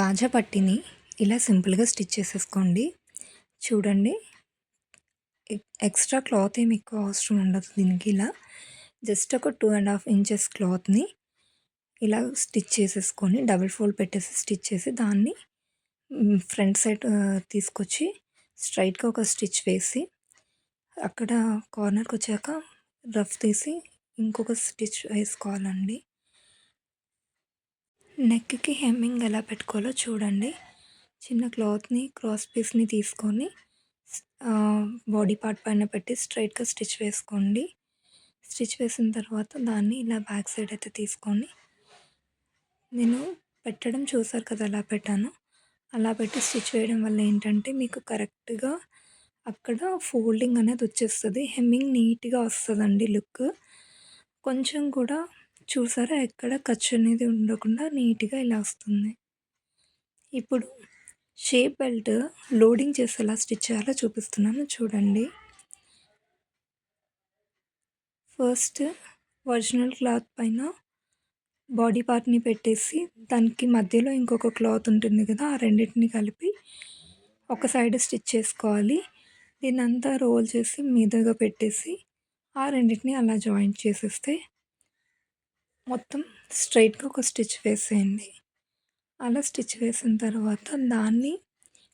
కాజా పట్టిని ఇలా సింపుల్గా స్టిచ్ చేసేసుకోండి. చూడండి. ఎక్స్ట్రా క్లాత్ ఏమి ఎక్కువ అవసరం ఉండదు దీనికి ఇలా. జస్ట్ ఒక టూ అండ్ హాఫ్ ఇంచెస్ క్లాత్ని ఇలా స్టిచ్ చేసేసుకొని డబుల్ ఫోల్డ్ పెట్టేసి స్టిచ్ చేసి దాన్ని ఫ్రంట్ సైడ్ తీసుకొచ్చి స్ట్రైట్గా ఒక స్టిచ్ వేసి అక్కడ కార్నర్కి వచ్చాక రఫ్ తీసి ఇంకొక స్టిచ్ వేసుకోవాలండి. నెక్కి హెమ్మింగ్ ఎలా పెట్టుకోవాలో చూడండి. చిన్న క్లాత్ని క్రాస్ పీస్ని తీసుకొని బాడీ పార్ట్ పైన పెట్టి స్ట్రైట్గా స్టిచ్ వేసుకోండి. స్టిచ్ వేసిన తర్వాత దాన్ని ఇలా బ్యాక్ సైడ్ అయితే తీసుకొని నేను పెట్టడం చూసారు కదా అలా పెట్టాను. అలా పెట్టి స్టిచ్ వేయడం వల్ల ఏంటంటే మీకు కరెక్ట్గా అక్కడ ఫోల్డింగ్ అనేది వచ్చేస్తుంది. హెమ్మింగ్ నీట్గా వస్తుందండి లుక్. కొంచెం కూడా చూసారా? ఎక్కడ ఖర్చు అనేది ఉండకుండా నీట్గా ఇలా వస్తుంది. ఇప్పుడు షేప్ బెల్ట్ లోడింగ్ చేసేలా స్టిచ్ చేయాలో చూపిస్తున్నాను. చూడండి. ఫస్ట్ ఒరిజినల్ క్లాత్ పైన బాడీ పార్ట్ని పెట్టేసి దానికి మధ్యలో ఇంకొక క్లాత్ ఉంటుంది కదా ఆ రెండింటిని కలిపి ఒక సైడ్ స్టిచ్ చేసుకోవాలి. దీన్ని అంతా రోల్ చేసి మీదగా పెట్టేసి ఆ రెండింటిని అలా జాయింట్ చేసేస్తే మొత్తం స్ట్రైట్గా ఒక స్టిచ్ వేసేయండి. అలా స్టిచ్ వేసిన తర్వాత దాన్ని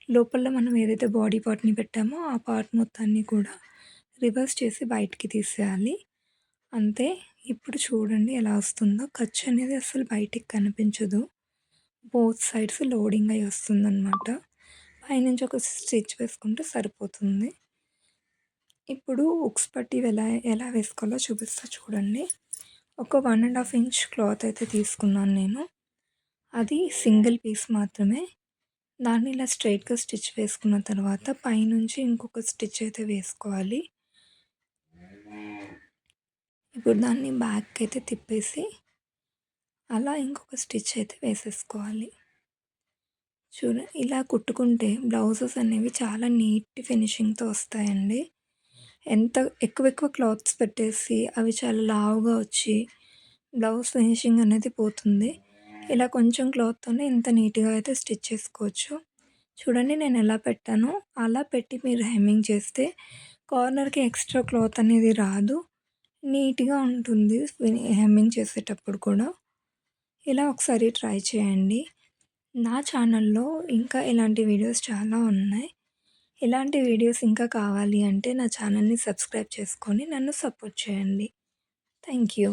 లోపల మనం ఏదైతే బాడీ పార్ట్ని పెట్టామో ఆ పార్ట్ మొత్తాన్ని కూడా రివర్స్ చేసి బయటికి తీసేయాలి. అంతే. ఇప్పుడు చూడండి ఎలా వస్తుందో. ఖర్చు అనేది అసలు బయటికి కనిపించదు. బోత్ సైడ్స్ లోడింగ్ అయి వస్తుందన్నమాట. పైనుంచి ఒక స్టిచ్ వేసుకుంటే సరిపోతుంది. ఇప్పుడు ఉక్స్ పట్టి ఎలా ఎలా వేసుకోవాలో చూపిస్తా చూడండి. ఒక one and half inch cloth అయితే తీసుకున్నాను నేను. అది సింగిల్ పీస్ మాత్రమే. దాన్ని ఇలా స్ట్రైట్గా స్టిచ్ వేసుకున్న తర్వాత పైనుంచి ఇంకొక స్టిచ్ అయితే వేసుకోవాలి. ఇప్పుడు దాన్ని బ్యాక్ అయితే తిప్పేసి అలా ఇంకొక స్టిచ్ అయితే వేసేసుకోవాలి. చూడ ఇలా కుట్టుకుంటే బ్లౌజెస్ అనేవి చాలా నీట్ ఫినిషింగ్తో వస్తాయండి. ఎంత ఎక్కువ ఎక్కువ క్లాత్స్ పెట్టేసి అవి చాలా లావుగా వచ్చి బ్లౌజ్ ఫినిషింగ్ అనేది పోతుంది. ఇలా కొంచెం క్లాత్తోనే ఇంత నీట్గా అయితే స్టిచ్ చేసుకోవచ్చు. చూడండి నేను ఎలా పెట్టానో. అలా పెట్టి మీరు హెమ్మింగ్ చేస్తే కార్నర్కి ఎక్స్ట్రా క్లాత్ అనేది రాదు. నీట్గా ఉంటుంది హెమ్మింగ్ చేసేటప్పుడు కూడా. ఇలా ఒకసారి ట్రై చేయండి. నా ఛానల్లో ఇంకా ఇలాంటి వీడియోస్ చాలా ఉన్నాయి. ఇలాంటి వీడియోస్ ఇంకా కావాలి అంటే నా ఛానల్ని సబ్స్క్రైబ్ చేసుకొని నన్ను సపోర్ట్ చేయండి. Thank you.